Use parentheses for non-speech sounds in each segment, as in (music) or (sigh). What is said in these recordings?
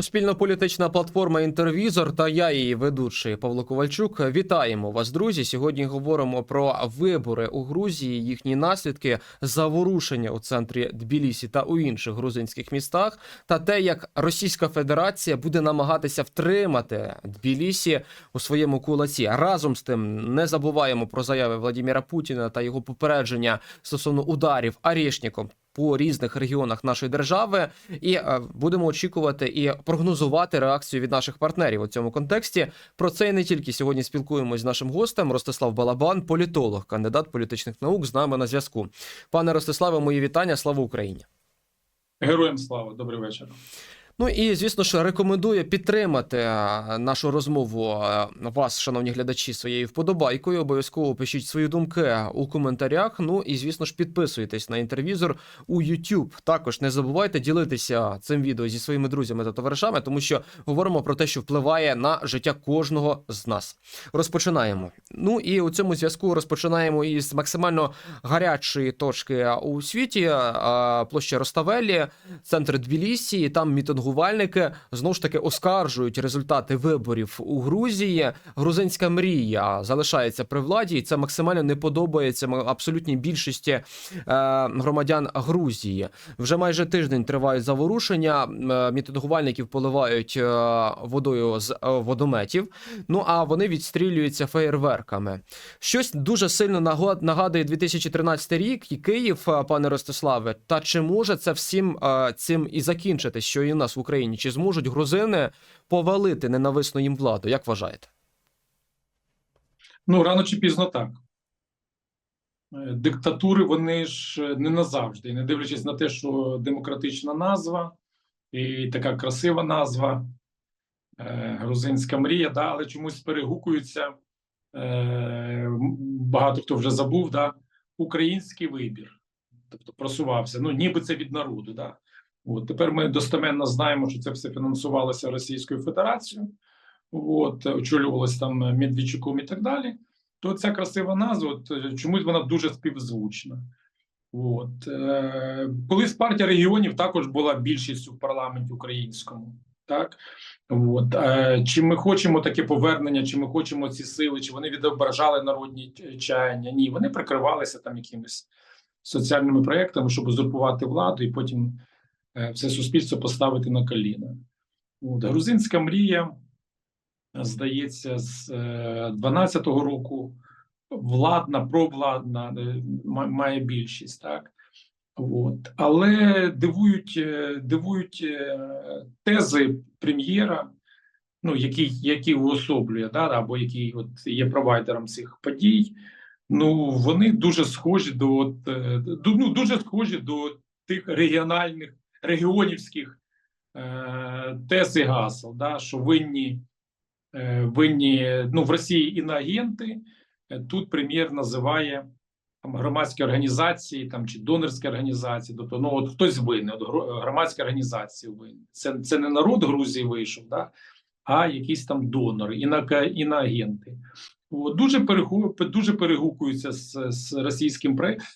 Суспільно-політична платформа Інтервізор та я, її ведучий Павло Ковальчук. Вітаємо вас, друзі. Сьогодні говоримо про вибори у Грузії, їхні наслідки, заворушення у центрі Тбілісі та у інших грузинських містах, та те, як Російська Федерація буде намагатися втримати Тбілісі у своєму кулаці. Разом з тим не забуваємо про заяви Владіміра Путіна та його попередження стосовно ударів Арішніком по різних регіонах нашої держави, і е, будемо очікувати і прогнозувати реакцію від наших партнерів у цьому контексті. Про це і не тільки сьогодні спілкуємось з нашим гостем Ростислав Балабан, політолог, кандидат політичних наук, з нами на зв'язку. Пане Ростиславе, мої вітання. Слава Україні! Героям слава, добрий вечір. Ну і звісно ж рекомендую підтримати е, нашу розмову е, вас, шановні глядачі, своєю вподобайкою. Обов'язково пишіть свої думки у коментарях. Ну і звісно ж підписуйтесь на інтервізор у YouTube. Також не забувайте ділитися цим відео зі своїми друзями та товаришами, тому що говоримо про те, що впливає на життя кожного з нас. Розпочинаємо. Ну і у цьому зв'язку розпочинаємо із максимально гарячої точки у світі е, площа Роставелі, центр Тбілісі. Там мітингувальники знову ж таки оскаржують результати виборів у Грузії. Грузинська мрія залишається при владі, і це максимально не подобається абсолютній більшості е, громадян Грузії. Вже майже тиждень тривають заворушення. Е, Мітингувальників поливають е, водою з водометів. Ну а вони відстрілюються феєрверками. Щось дуже сильно нагадує 2013 рік і Київ, пане Ростиславе. Та чи може це всім цим і закінчитись, що і у нас в Україні? Чи зможуть грузини повалити ненависну їм владу? Як вважаєте? Ну, рано чи пізно так. Е, Диктатури вони ж е, не назавжди, не дивлячись на те, що демократична назва і така красива назва, е, грузинська мрія, да, але чомусь перегукуються. Багато хто вже забув, да, український вибір. Тобто просувався. Ну, ніби це від народу. Да. От тепер ми достеменно знаємо, що це все фінансувалося Російською Федерацією. От, очолювалось там Медведчуком і так далі. То ця красива назва, от, чомусь вона дуже співзвучна. От. Е, колись партія регіонів також була більшістю в парламенті українському. Так? От. Е, чи ми хочемо таке повернення, чи ми хочемо ці сили, чи вони відображали народні чаяння? Ні, вони прикривалися там якимись соціальними проєктами, щоб узурпувати владу і потім все суспільство поставити на коліна. От. Грузинська мрія здається, з 12-го року владна, провладна е, має більшість, так от але дивують, е, дивують е, тези прем'єра, ну який, який уособлює, да, або який от є провайдером цих подій. Ну вони дуже схожі до е, ну, дуже схожі до тих регіональних регіонівських е, тез і гасел, да, що винні е, винні ну в Росії іноагенти. Е, Тут прем'єр називає там громадські організації там чи донорські організації. Тобто, ну от хтось винен, от громадські організації винні. Це, це не народ Грузії вийшов, да, а якісь там донори, інока- іноагенти. От, дуже перегу- дуже перегукуються з, з російським проєктом.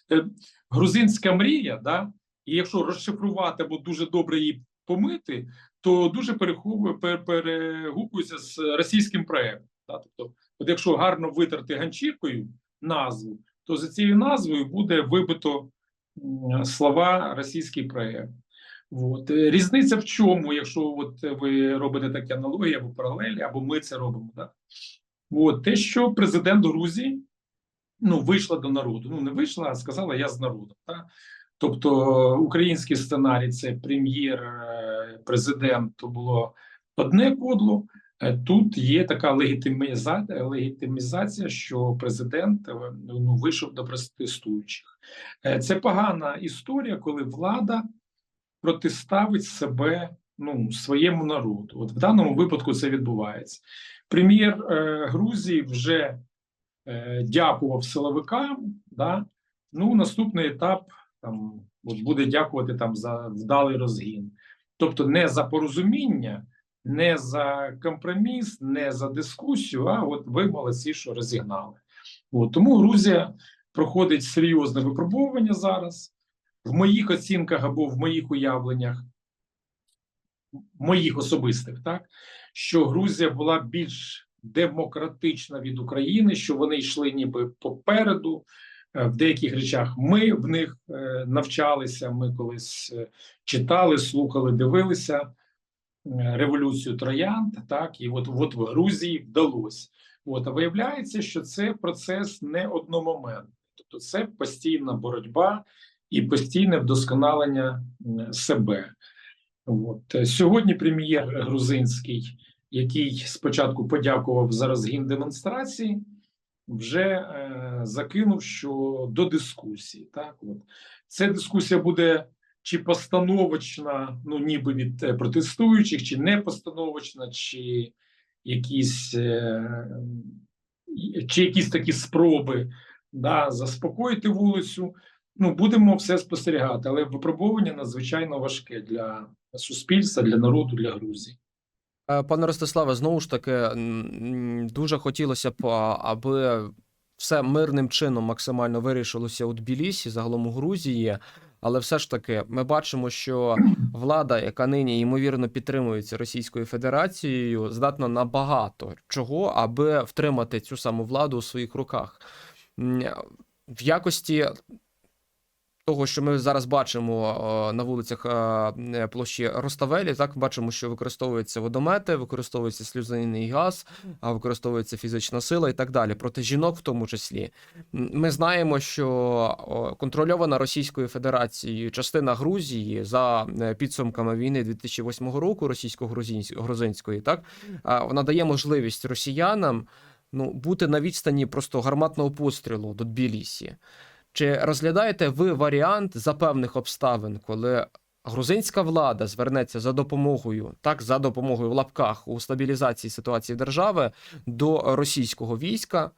Грузинська мрія, да, і якщо розшифрувати або дуже добре її помити, то дуже переховує- перегукується з російським проектом. Да? Тобто, от якщо гарно витерти ганчіркою назву, то за цією назвою буде вибито слова російський проект. От. Е, Різниця в чому, якщо от ви робите такі аналогії або паралелі, або ми це робимо. Да? От. Те, що президент Грузії ну, вийшла до народу. Ну, не вийшла, а сказала я з народом. Да? Тобто український сценарій це прем'єр, е, то було одне кодло. Е, Тут є така легітимізація, легітимізація, що президент е, ну, вийшов до протестуючих. Це погана історія, коли влада протиставить себе ну, своєму народу. От в даному випадку це відбувається. Прем'єр е, Грузії вже е, дякував силовикам. Да? Ну, наступний етап там от буде дякувати там за вдалий розгін. Тобто не за порозуміння, не за компроміс, не за дискусію, а от ви молодці, що розігнали. От, тому Грузія проходить серйозне випробовування зараз. В моїх оцінках або в моїх уявленнях моїх особистих, так що Грузія була більш демократична від України, що вони йшли ніби попереду. Е, В деяких речах ми в них е, навчалися. Ми колись е, читали, слухали, дивилися революцію троянд. Так і от, от в Грузії вдалося. От а виявляється, що це процес не одномоментний, тобто це постійна боротьба і постійне вдосконалення себе. От сьогодні прем'єр грузинський, який спочатку подякував за розгін демонстрації, вже е, закинув що до дискусії. Так, от ця дискусія буде чи постановочна, ну ніби від е, протестуючих, чи не постановочна, чи якісь, е, чи якісь такі спроби да, заспокоїти вулицю. Ну, будемо все спостерігати, але випробування надзвичайно важке для суспільства, для народу, для Грузії. Е, Пане Ростиславе, знову ж таки, дуже хотілося б, аби все мирним чином максимально вирішилося у Тбілісі, загалом у Грузії. Але все ж таки, ми бачимо, що влада, яка нині ймовірно підтримується Російською Федерацією, здатна на багато чого, аби втримати цю саму владу у своїх руках. В якості того, що ми зараз бачимо е, на вулицях е, площі Роставелі, так бачимо, що використовуються водомети, використовується сльозаний газ, а використовується фізична сила і так далі. Проти жінок, в тому числі, ми знаємо, що контрольована Російською Федерацією частина Грузії за е, підсумками війни 2008 року, російсько-грузинської, так вона дає можливість росіянам ну бути на відстані просто гарматного пострілу до Тбілісі. Чи розглядаєте ви варіант за певних обставин, коли грузинська влада звернеться за допомогою, так за допомогою в лапках у стабілізації ситуації держави до російського війська?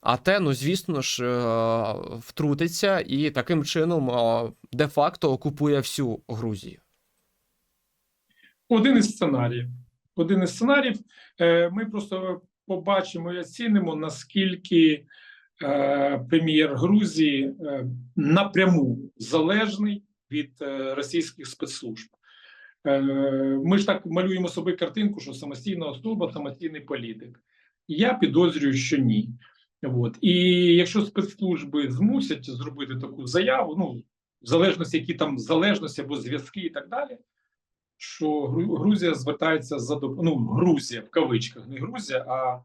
А те, ну звісно ж, е, втрутиться і таким чином е, де-факто окупує всю Грузію. Один із сценаріїв. Один із сценаріїв. Е, Ми просто побачимо і оцінимо, наскільки прем'єр Грузії е, напряму залежний від е, російських спецслужб. Е, Ми ж так малюємо собі картинку, що самостійна особа, самостійний політик. Я підозрюю, що ні. От. І якщо спецслужби змусять зробити таку заяву, ну в залежності, які там залежності або зв'язки і так далі, що Грузія звертається за доп... ну, Грузія в кавичках, не Грузія, а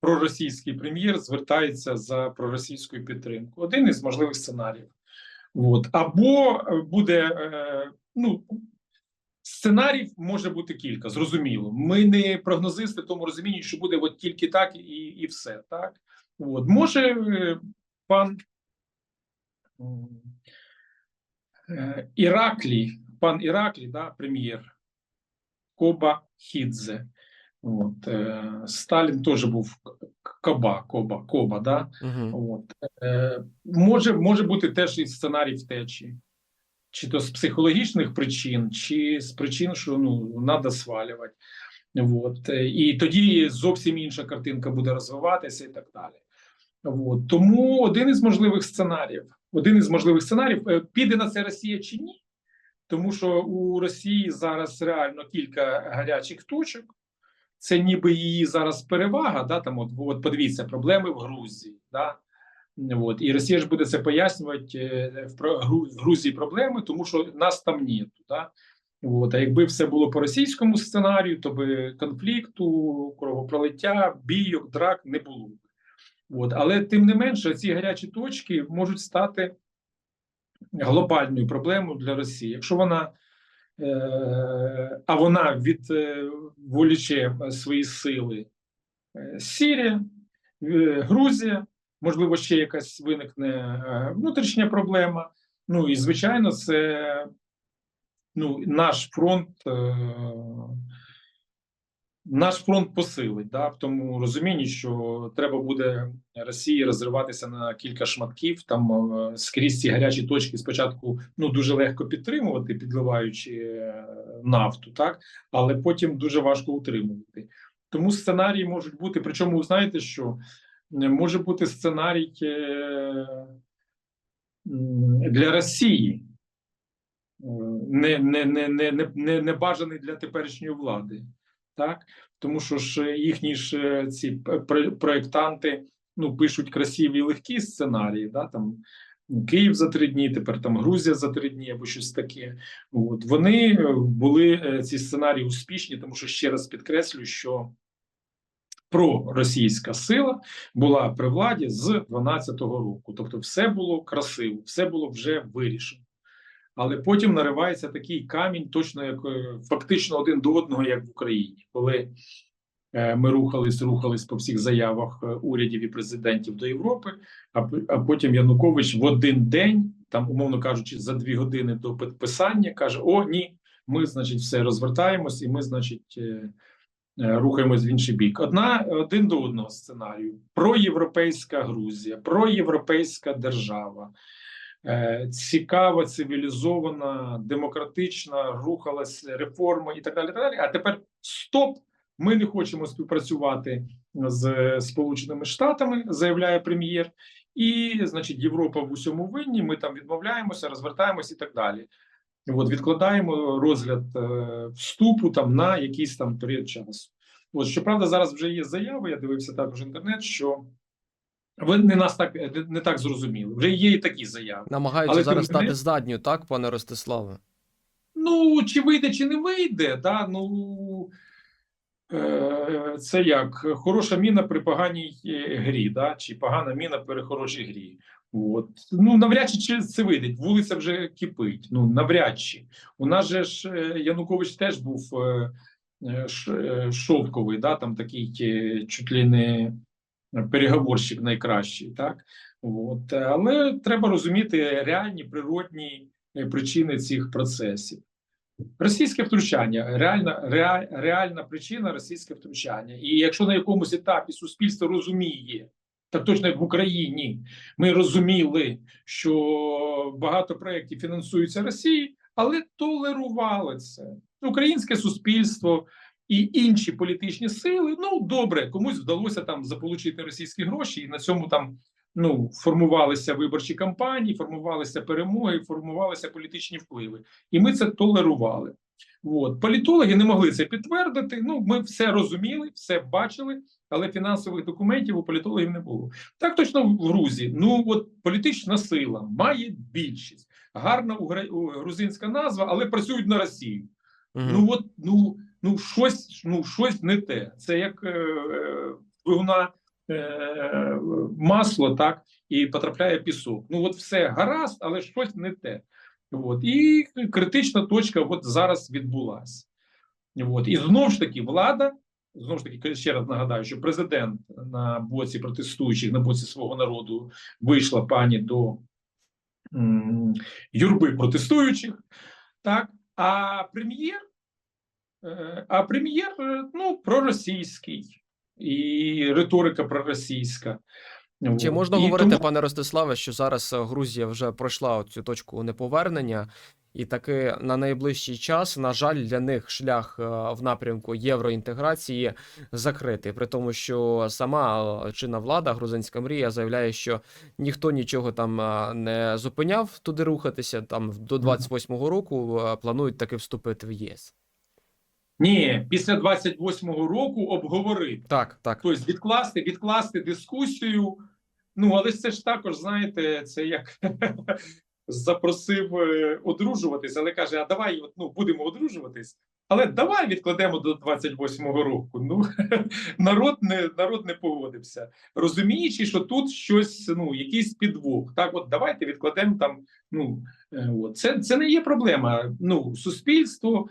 проросійський прем'єр звертається за проросійською підтримкою. Один із можливих сценаріїв. От. Або е, буде е, ну, сценаріїв може бути кілька, зрозуміло. Ми не прогнозисти в тому розумінні, що буде от тільки так і, і все. Так? От. Може, е, пан Іраклі, пан Іраклі, да, прем'єр Коба Хідзе. От, е, Сталін теж був К- Коба, Коба, Коба, да? Угу. От. Е, може, може бути теж і сценарій втечі, чи то з психологічних причин, чи з причин, що ну треба свалювати. От. І тоді зовсім інша картинка буде розвиватися і так далі. От. Тому один із можливих сценаріїв, один із можливих сценаріїв, е, піде на це Росія чи ні, тому що у Росії зараз реально кілька гарячих точок. Це ніби її зараз перевага. Да, там от, от подивіться, проблеми в Грузії. Да? От, і Росія ж буде це пояснювати е, в Грузії проблеми, тому що нас там нету. Да? От, а якби все було по російському сценарію, то би конфлікту, кровопролиття, бійок, драк не було. От, але тим не менше, ці гарячі точки можуть стати глобальною проблемою для Росії. Якщо вона а вона відволіче свої сили е, Сірія, е, Грузія, можливо, ще якась виникне е, внутрішня проблема. Ну і звичайно, це ну, наш фронт. Наш фронт посилить да, в тому розумінні, що треба буде Росії розриватися на кілька шматків. Там е, скрізь ці гарячі точки спочатку ну дуже легко підтримувати, підливаючи е, нафту, так але потім дуже важко утримувати. Тому сценарії можуть бути. Причому знаєте, що е, може бути сценарій для Росії. не, не, не, не, не, не бажаний для теперішньої влади. Так? Тому що ж їхні ж е, ці проєктанти ну, пишуть красиві легкі сценарії, да? там Київ за три дні, тепер там Грузія за три дні або щось таке. От вони е, були е, ці сценарії успішні, тому що ще раз підкреслю, що проросійська сила була при владі з 12-го року. Тобто, все було красиво, все було вже вирішено. Але потім наривається такий камінь, точно як е, фактично один до одного, як в Україні, коли е, ми рухались, рухались по всіх заявах е, урядів і президентів до Європи. А, потім Янукович в один день, там, умовно кажучи, за дві години до підписання, каже: О, ні, ми, значить, все розвертаємось, і ми, значить, рухаємось в інший бік. Одна один до одного сценарію: проєвропейська Грузія, проєвропейська держава. Е, Цікава, цивілізована, демократична, рухалась реформа і так далі. Так далі. А тепер стоп! Ми не хочемо співпрацювати з Сполученими Штатами, заявляє прем'єр. І, значить, Європа в усьому винні. Ми там відмовляємося, розвертаємося і так далі. От відкладаємо розгляд е, вступу там на якийсь там період часу. От щоправда, зараз вже є заяви. Я дивився також інтернет, що ви не нас так не, так зрозуміли. Вже є і такі заяви. Намагаються Але зараз стати менш- здатню, так, пане Ростиславе? Ну, чи вийде, чи не вийде, да? ну е, це як хороша міна при поганій е, грі, да? чи погана міна при хорошій грі. От. Ну, навряд чи це вийде. Вулиця вже кипить. Ну, навряд чи. У нас же ж е, Янукович теж був е, е, е, шовковий, да? там такий чуть ли не переговорщик найкращий, так? От. Але треба розуміти реальні природні е, причини цих процесів. Російське втручання, реальна, реаль, реальна причина російське втручання. І якщо на якомусь етапі суспільство розуміє, так точно як в Україні, ми розуміли, що багато проєктів фінансуються Росією, але толерували це. Українське суспільство і інші політичні сили. Ну добре, комусь вдалося там заполучити російські гроші, і на цьому там ну формувалися виборчі кампанії, формувалися перемоги, формувалися політичні впливи, і ми це толерували. От політологи не могли це підтвердити. Ну, ми все розуміли, все бачили, але фінансових документів у політологів не було. Так точно в Грузії. Ну от політична сила має більшість. Гарна грузинська назва, але працюють на Росію. Мгм. Ну от ну, ну щось, ну щось не те. Це як е, е, е, масло, так і потрапляє пісок. Ну от все гаразд, але щось не те. От і критична точка от зараз відбулася. І знову ж таки влада. Знову ж таки, ще раз нагадаю, що президент на боці протестуючих, на боці свого народу вийшла пані до м, юрби протестуючих, так а прем'єр, а прем'єр е, ну проросійський і риторика проросійська. Чи можна І говорити, тому- пане Ростиславе, що зараз е, Грузія вже пройшла цю точку неповернення, і таки на найближчий час, на жаль, для них шлях е, в напрямку євроінтеграції закритий, при тому, що сама е, чинна влада, грузинська мрія, заявляє, що ніхто нічого там е, не зупиняв туди рухатися. Там до 28-го року е, планують таки вступити в ЄС. Ні, після 28-го року обговорити. Так, так. Тобто відкласти, відкласти дискусію. Ну, але це ж також, знаєте, це як (laughs) запросив е, одружуватись, але каже: а давай от, ну, будемо одружуватись, але давай відкладемо до 28-го року. Ну, (laughs) народ не, народ не погодився, розуміючи, що тут щось, ну, якийсь підвох. Так, от давайте відкладемо там. Ну, е, от. Це, це не є проблема. Ну, суспільство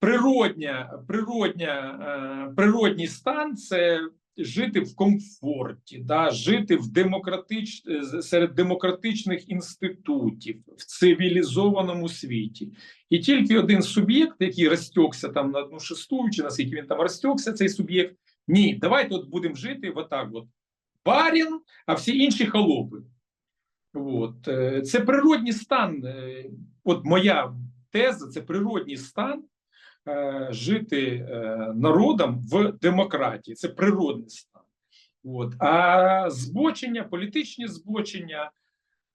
природня, природня, е, природній стан це жити в комфорті, да, жити в демократич... серед демократичних інститутів в цивілізованому світі. І тільки один суб'єкт, який розтікся там на одну шесту, чи наскільки він там розтікся, цей суб'єкт. Ні, давайте от будемо жити отак: от барін, а всі інші холопи. От. е, Це природній стан. е, От моя теза це природній стан жити е, народом в демократії. Це природний стан. От. А збочення, політичні збочення,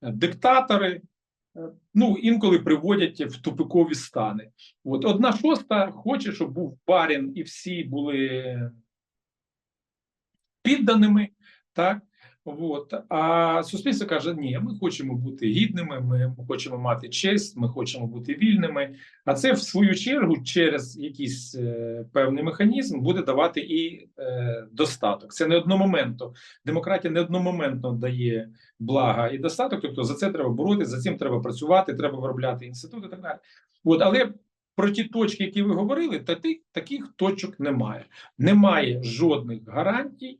е, диктатори, ну, інколи приводять в тупикові стани. От одна шоста хоче, щоб був барін і всі були підданими, так. От. А суспільство каже: ні, ми хочемо бути гідними, ми хочемо мати честь, ми хочемо бути вільними. А це в свою чергу через якийсь е, певний механізм буде давати і е, достаток. Це не одномоментно. Демократія не одномоментно дає блага і достаток. Тобто за це треба боротися, за цим треба працювати, треба виробляти інститути так далі. От, але про ті точки, які ви говорили, та таких точок немає. Немає жодних гарантій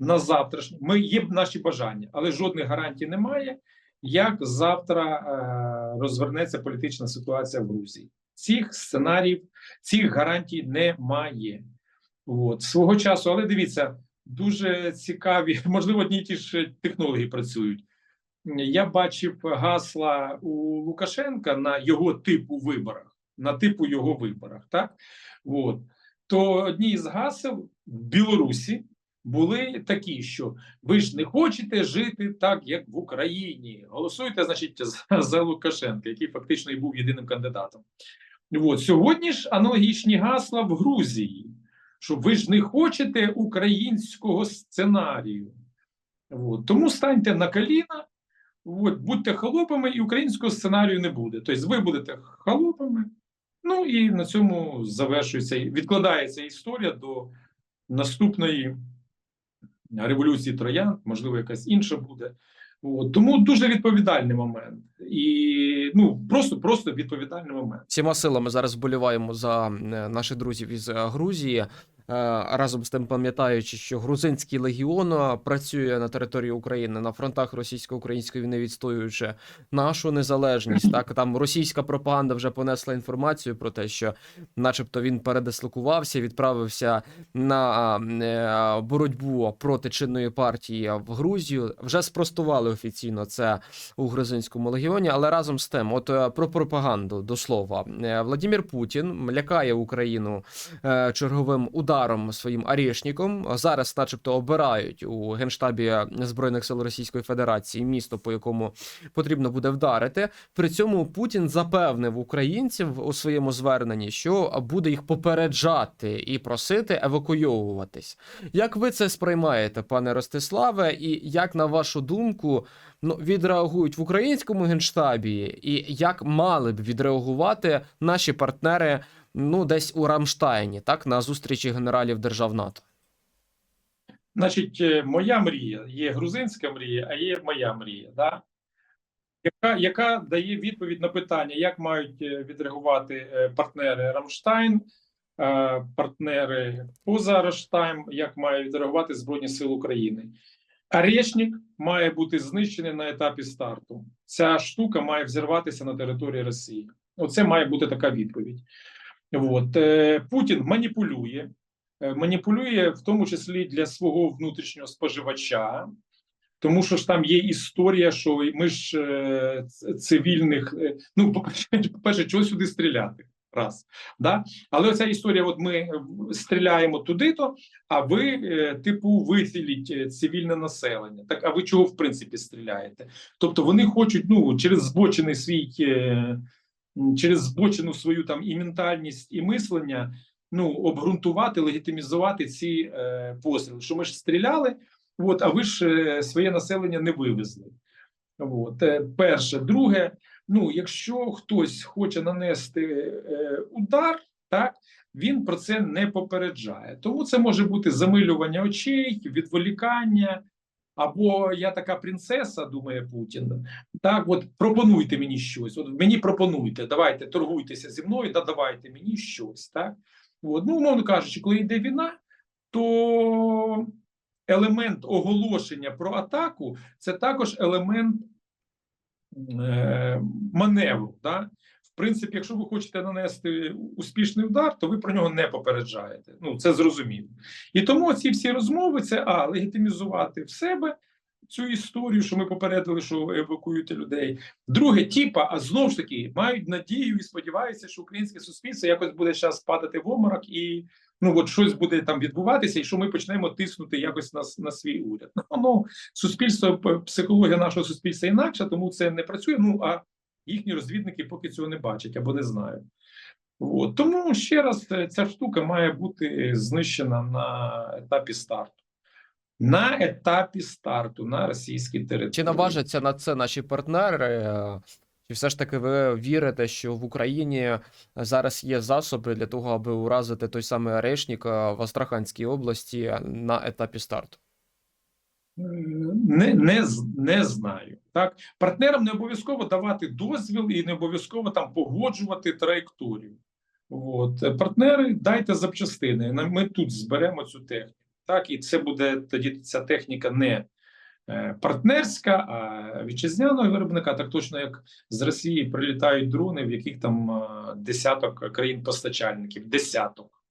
на завтрашнє. Ми є наші бажання, але жодних гарантій немає, як завтра е, розвернеться політична ситуація в Грузії. Цих сценаріїв, цих гарантій немає. От свого часу, але дивіться, дуже цікаві, (laughs) можливо, одні ті ж технології працюють. Я бачив гасла у Лукашенка на його типу виборах, на типу його виборах, так от то одні із гасел в Білорусі були такі, що ви ж не хочете жити так, як в Україні. Голосуйте, значить, за, за Лукашенка, який фактично і був єдиним кандидатом. От сьогодні ж аналогічні гасла в Грузії, що ви ж не хочете українського сценарію. От. Тому станьте на коліна, от, будьте холопами, і українського сценарію не буде. Тобто, ви будете холопами. Ну і на цьому завершується відкладається історія до наступної революції троян, можливо, якась інша буде. От. Тому дуже відповідальний момент. І ну просто просто відповідальний момент. Всіма силами зараз вболіваємо за е, наших друзів із е, Грузії. Е, Разом з тим, пам'ятаючи, що грузинський легіон працює на території України на фронтах російсько-української війни, відстоюючи нашу незалежність. Так там російська пропаганда вже понесла інформацію про те, що, начебто, він передислокувався, відправився на боротьбу проти чинної партії в Грузію. Вже спростували офіційно це у грузинському легіоні. Але разом з тим, от е, про пропаганду до слова, Е, Владимир Путін лякає Україну е, черговим ударом своїм арішником. Зараз, начебто, обирають у генштабі збройних сил Російської Федерації місто, по якому потрібно буде вдарити. При цьому Путін запевнив українців у своєму зверненні, що буде їх попереджати і просити евакуйовуватись. Як ви це сприймаєте, пане Ростиславе? І як на вашу думку ну, відреагують в українському генштабі, і як мали б відреагувати наші партнери? Ну, десь у Рамштайні, так, на зустрічі генералів держав НАТО. Значить, е, моя мрія є грузинська мрія, а є моя мрія, да? яка, яка дає відповідь на питання, як мають е, відреагувати е, партнери Рамштайн, партнери поза Рамштайн, як мають відреагувати Збройні Сили України. Арешник має бути знищений на етапі старту. Ця штука має взірватися на території Росії. Оце має бути така відповідь. От. е, Путін маніпулює, е, маніпулює в тому числі для свого внутрішнього споживача, тому що ж там є історія, що ми ж е, цивільних. Ну, по-перше, (laughs) по-перше, чого сюди стріляти? Раз. Да? Але оця історія: от ми е, стріляємо туди-то, а ви, е, типу, виціліть е, цивільне населення. Так, а ви чого в принципі стріляєте? Тобто вони хочуть ну, через збочений свій. через збочену свою там і ментальність, і мислення ну обґрунтувати, легітимізувати ці постріли. Що ми ж стріляли, от, а ви ж своє населення не вивезли. От, е, перше, друге, ну якщо хтось хоче нанести е, удар, так він про це не попереджає. Тому це може бути замилювання очей, відволікання. Або я така принцеса, думає Путін. Так, от пропонуйте мені щось. От мені пропонуйте, давайте торгуйтеся зі мною, да давайте мені щось. Так, от, ну умовно кажучи, коли йде війна, то елемент оголошення про атаку це також елемент е, маневру. Да? В принципі, якщо ви хочете нанести успішний удар, то ви про нього не попереджаєте. Ну це зрозуміло. І тому ці всі розмови це а легітимізувати в себе цю історію, що ми попередили, що евакуюєте людей. Друге, типа, а знову ж таки мають надію і сподіваються, що українське суспільство якось буде зараз падати в оморок і ну от щось буде там відбуватися, і що ми почнемо тиснути якось на, на свій уряд. (laughs) Ну, суспільство, психологія нашого суспільства інакша, тому це не працює. Ну а Їхні розвідники поки цього не бачать або не знають. От. Тому ще раз е, ця штука має бути знищена на етапі старту. На етапі старту на російській території. Чи наважаться на це наші партнери? Е, Чи все ж таки ви вірите, що в Україні зараз є засоби для того, аби уразити той самий Орешник е, в Астраханській області на етапі старту? Не, не, не знаю. Так, партнерам не обов'язково давати дозвіл і не обов'язково там погоджувати траєкторію. От Е, партнери, дайте запчастини. Ми тут зберемо цю техніку. Так, і це буде тоді ця техніка не е, партнерська, а вітчизняного виробника. Так точно як з Росії прилітають дрони, в яких там е, десяток країн-постачальників, десяток.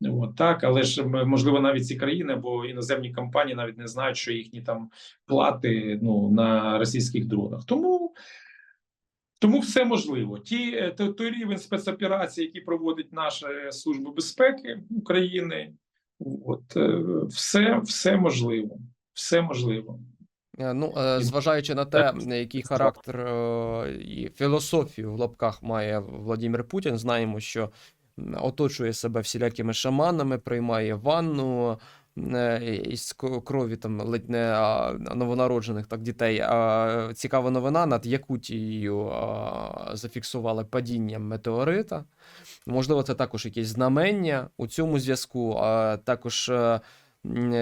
От, так, але ж можливо навіть ці країни або іноземні компанії навіть не знають, що їхні там плати ну, на російських дронах. Тому, тому все можливо. Ті, е, той рівень спецоперацій, які проводить наша служба безпеки України, от, е, все, все можливо. Все можливо. Е, Ну, е, зважаючи на те, який характер е, і філософію в лапках має Владимир Путін, знаємо, що оточує себе всілякими шаманами, приймає ванну із крові там ледь не новонароджених так дітей. Цікава новина над Якутією зафіксували падіння метеорита. Можливо, це також якесь знамення у цьому зв'язку. Також,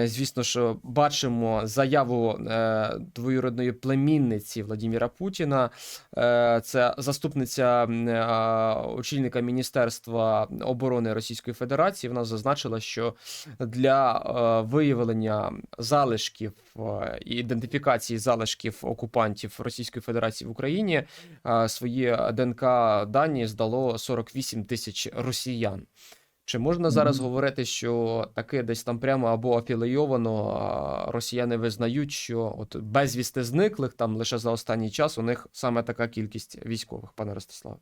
звісно ж, бачимо заяву е, двоюродної племінниці Владимира Путіна. Е, Це заступниця е, очільника Міністерства оборони Російської Федерації. Вона зазначила, що для е, виявлення залишків е, і ідентифікації залишків окупантів Російської Федерації в Україні е, свої ДНК дані здало 48 тисяч росіян. Чи можна зараз Мгм. говорити, що таке десь там прямо або афілійовано росіяни визнають, що от безвісти зниклих там лише за останній час у них саме така кількість військових, пане Ростиславе?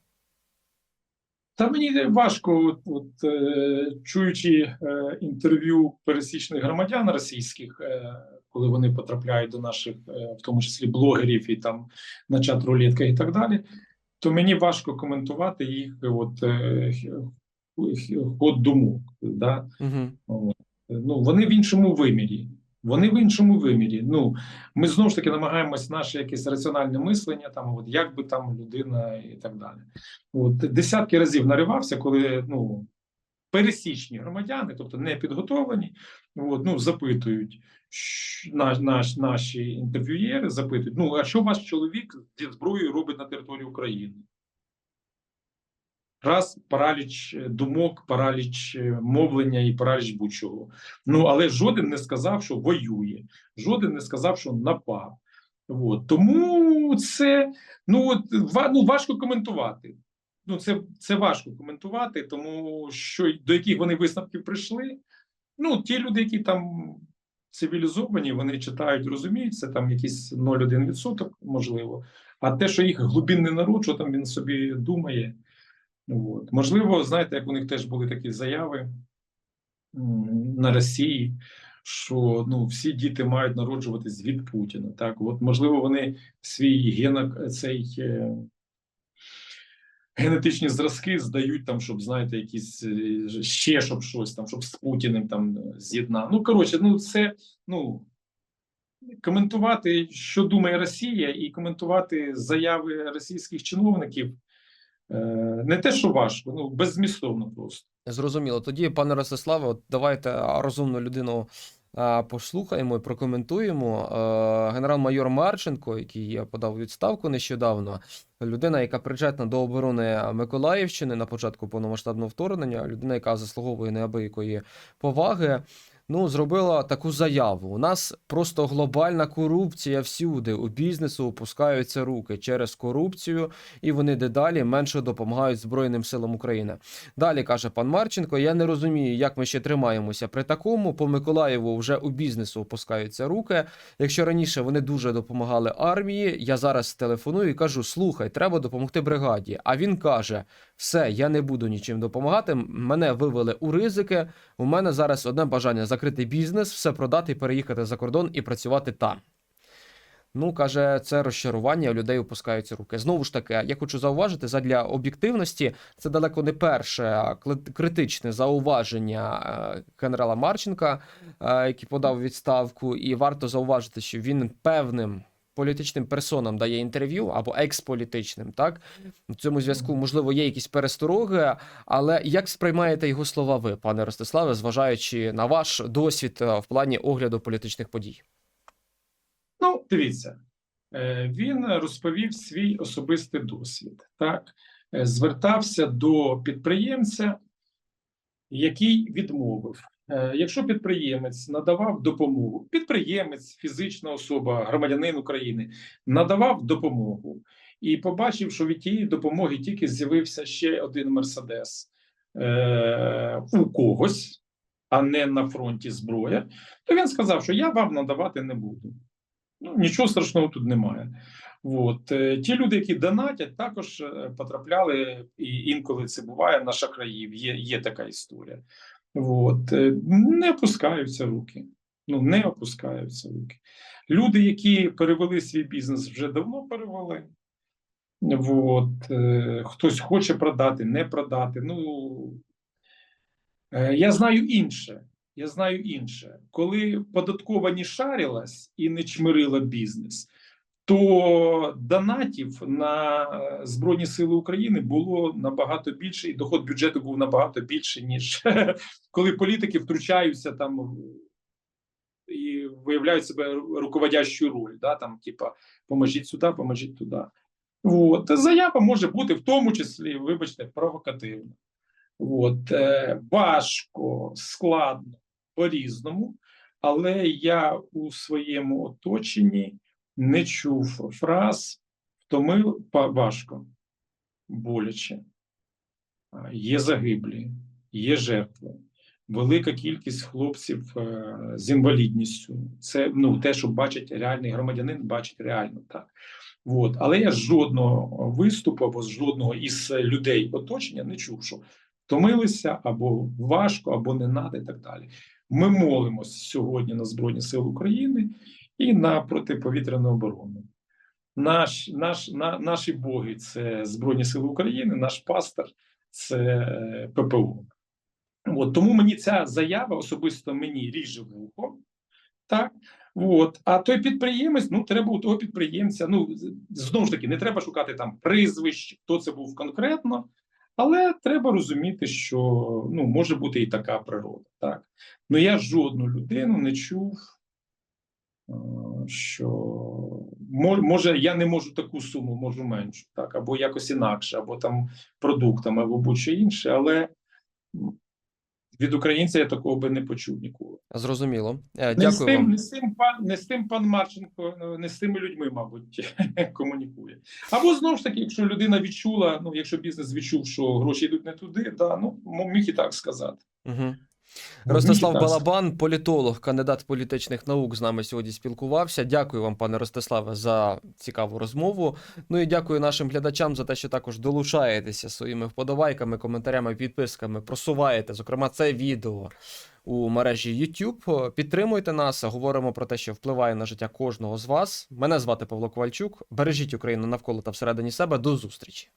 Та мені важко, от, от, е, чуючи е, інтерв'ю пересічних громадян російських, е, коли вони потрапляють до наших, е, в тому числі блогерів і там на чат рулетка і так далі, то мені важко коментувати їх от, е, ход думок. Да? Угу. Ну, вони в іншому вимірі. Вони в іншому вимірі. Ну, ми знову ж таки намагаємось наше якесь раціональне мислення, там, от, як би там людина і так далі. От, десятки разів наривався, коли ну, пересічні громадяни, тобто не підготовлені, от, ну, запитують, наш, наш, наші інтерв'юєри запитують: ну, а що ваш чоловік зі зброєю робить на території України? Раз параліч е, думок, параліч е, мовлення і параліч будь-чого. Ну але жоден не сказав, що воює, жоден не сказав, що напав. От. Тому це ну от ну, важко коментувати. Ну, це, це важко коментувати, тому що до яких вони висновків прийшли. Ну, ті люди, які там цивілізовані, вони читають, розуміють, це там якийсь 0,1%, можливо. А те, що їх глибинний народ, що там він собі думає. От. Можливо, знаєте, як у них теж були такі заяви на Росії, що ну, всі діти мають народжуватись від Путіна. Так, от, можливо, вони свій генок, цей е, генетичні зразки здають там, щоб знаєте, якісь е, ще щоб щось там, щоб з Путіним там з'єднав. Ну, коротше, ну це ну. Коментувати, що думає Росія, і коментувати заяви російських чиновників не те, що важко, ну беззмістовно просто. Зрозуміло. Тоді, пане Ростиславе, от давайте розумну людину послухаємо і прокоментуємо. Е, Генерал-майор Марченко, який подав відставку нещодавно, людина, яка причетна до оборони Миколаївщини на початку повномасштабного вторгнення, людина, яка заслуговує неабиякої поваги. Ну, зробила таку заяву. У нас просто глобальна корупція всюди. У бізнесу опускаються руки через корупцію, і вони дедалі менше допомагають Збройним силам України. Далі каже пан Марченко: я не розумію, як ми ще тримаємося при такому. По Миколаєву вже у бізнесу опускаються руки. Якщо раніше вони дуже допомагали армії, я зараз телефоную і кажу: слухай, треба допомогти бригаді. А він каже: все, я не буду нічим допомагати. Мене вивели у ризики. У мене зараз одне бажання закрити бізнес, все продати, переїхати за кордон і працювати там. Ну, каже, це розчарування, у людей опускаються руки. Знову ж таки, я хочу зауважити, задля об'єктивності, це далеко не перше критичне зауваження е, генерала Марченка, е, який подав відставку, і варто зауважити, що він певним політичним персонам дає інтерв'ю або експолітичним, так в цьому зв'язку можливо є якісь перестороги, але як сприймаєте його слова ви, пане Ростиславе, зважаючи на ваш досвід е, в плані огляду політичних подій? Ну, дивіться, е, він розповів свій особистий досвід. Так, Е, звертався до підприємця, який відмовив. Е, Якщо підприємець надавав допомогу, підприємець, фізична особа, громадянин України надавав допомогу і побачив, що від тієї допомоги тільки з'явився ще один мерседес е, у когось, а не на фронті зброя, то він сказав, що я вам надавати не буду. Ну, нічого страшного тут немає. От. е, Ті люди, які донатять, також е, потрапляли, і інколи це буває на шахраїв, є, є така історія. От. е, Не опускаються руки. Ну, не опускаються руки. Люди, які перевели свій бізнес, вже давно перевели. От. е, Хтось хоче продати, не продати. Ну, е, я знаю інше. Я знаю інше. Коли податкова не шарилась і не чмирила бізнес, то донатів на е, Збройні Сили України було набагато більше, і доход бюджету був набагато більше, ніж (laughs) коли політики втручаються там і виявляють себе руководящу роль, да, там, типа, поможіть сюди, поможіть туди. От. Заява може бути в тому числі, вибачте, провокативна. От. Е, важко, складно, по-різному, але я у своєму оточенні не чув фраз втомив важко, боляче. Є загиблі, є жертви, велика кількість хлопців е, з інвалідністю. Це ну, те, що бачить реальний громадянин, бачить реально так. От. Але я жодного виступу або жодного із людей оточення не чув, що втомилися або важко, або не надо, і так далі. Ми молимось сьогодні на Збройні Сили України і на протиповітряну оборону. Наш, наш, на, наші боги це Збройні Сили України, наш пастор це е, ППО. От, тому мені ця заява особисто мені ріже вухо. Так, от. А той підприємець, ну треба у того підприємця. Ну знову ж таки, не треба шукати там прізвищ, хто це був конкретно, але треба розуміти, що ну може бути і така природа. Так, ну я жодну людину не чув, що мо- може я не можу таку суму, можу меншу, так, або якось інакше, або там продуктами, або будь-що інше, але від українця я такого би не почув ніколи. Зрозуміло. Е, Не з, тим, вам. не, з тим пан, не з тим пан Марченко, ну, не з тими людьми, мабуть, (laughs) комунікує. Або знову ж таки, якщо людина відчула, ну якщо бізнес відчув, що гроші йдуть не туди, да, ну міг і так сказати. Угу. Міг Ростислав. Балабан, політолог, кандидат політичних наук, з нами сьогодні спілкувався. Дякую вам, пане Ростиславе, за цікаву розмову. Ну і дякую нашим глядачам за те, що також долучаєтеся своїми вподобайками, коментарями, підписками, просуваєте, зокрема, це відео у мережі YouTube. Підтримуйте нас, говоримо про те, що впливає на життя кожного з вас. Мене звати Павло Ковальчук. Бережіть Україну навколо та всередині себе. До зустрічі.